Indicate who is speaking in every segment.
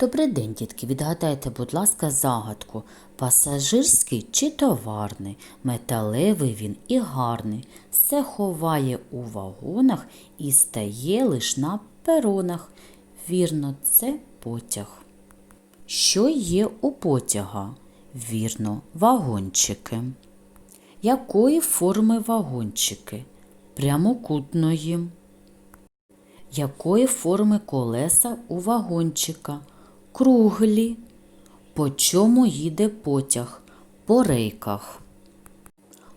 Speaker 1: Добрий день, дітки. Відгадайте, будь ласка, загадку. Пасажирський чи товарний, металевий він і гарний. Все ховає у вагонах і стає лиш на перонах. Вірно, це потяг. Що є у потяга? Вірно, вагончики. Якої форми вагончики? Прямокутної. Якої форми колеса у вагончика? Круглі. По чому їде потяг? По рейках.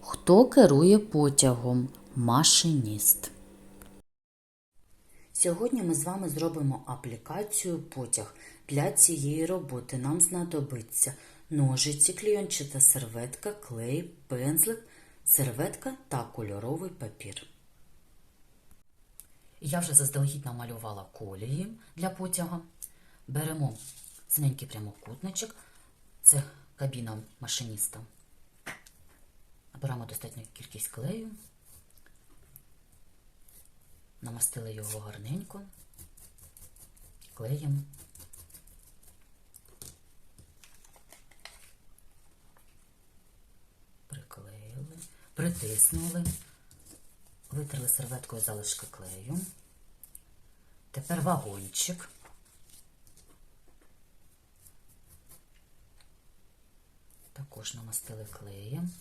Speaker 1: Хто керує потягом? Машиніст. Сьогодні ми з вами зробимо аплікацію потяг. Для цієї роботи нам знадобиться ножиці, клейончата серветка, клей, пензлик, серветка та кольоровий папір. Я вже заздалегідь намалювала колії для потяга. Беремо синенький прямокутничок, це кабіна машиніста. Набираємо достатню кількість клею, намастили його гарненько, клеєм. Приклеїли, притиснули, витерли серветкою залишки клею. Тепер вагончик. Також намастили клеєм.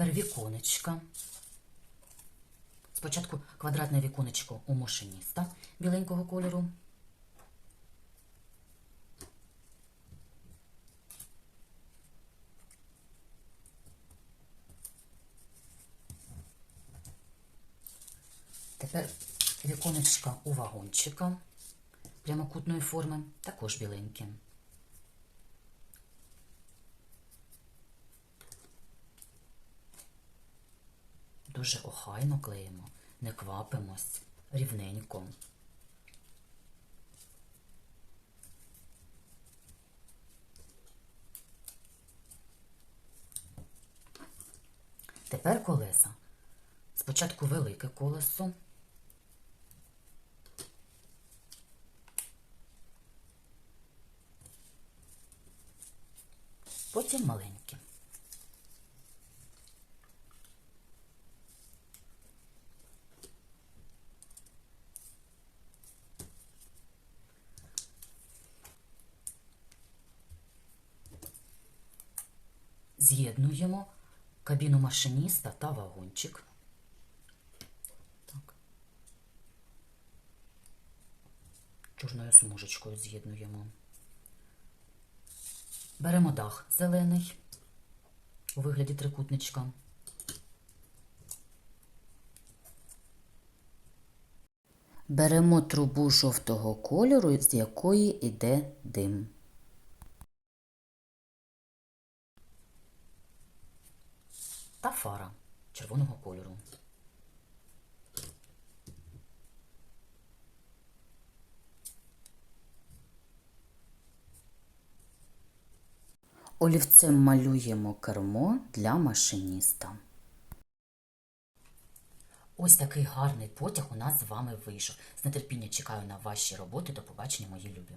Speaker 1: Тепер віконечка. Спочатку квадратне віконечко у машиніста біленького кольору. Тепер віконечка у вагончика прямокутної форми, також біленькі. Дуже охайно клеїмо, не квапимось, рівненько. Тепер колеса. Спочатку велике колесо. Потім маленьке. З'єднуємо кабіну машиніста та вагончик. Так. Чорною смужечкою з'єднуємо. Беремо дах зелений у вигляді трикутничка. Беремо трубу жовтого кольору, з якої йде дим. Та фара червоного кольору. Олівцем малюємо кермо для машиніста. Ось такий гарний потяг у нас з вами вийшов. З нетерпіння чекаю на ваші роботи. До побачення, мої любі.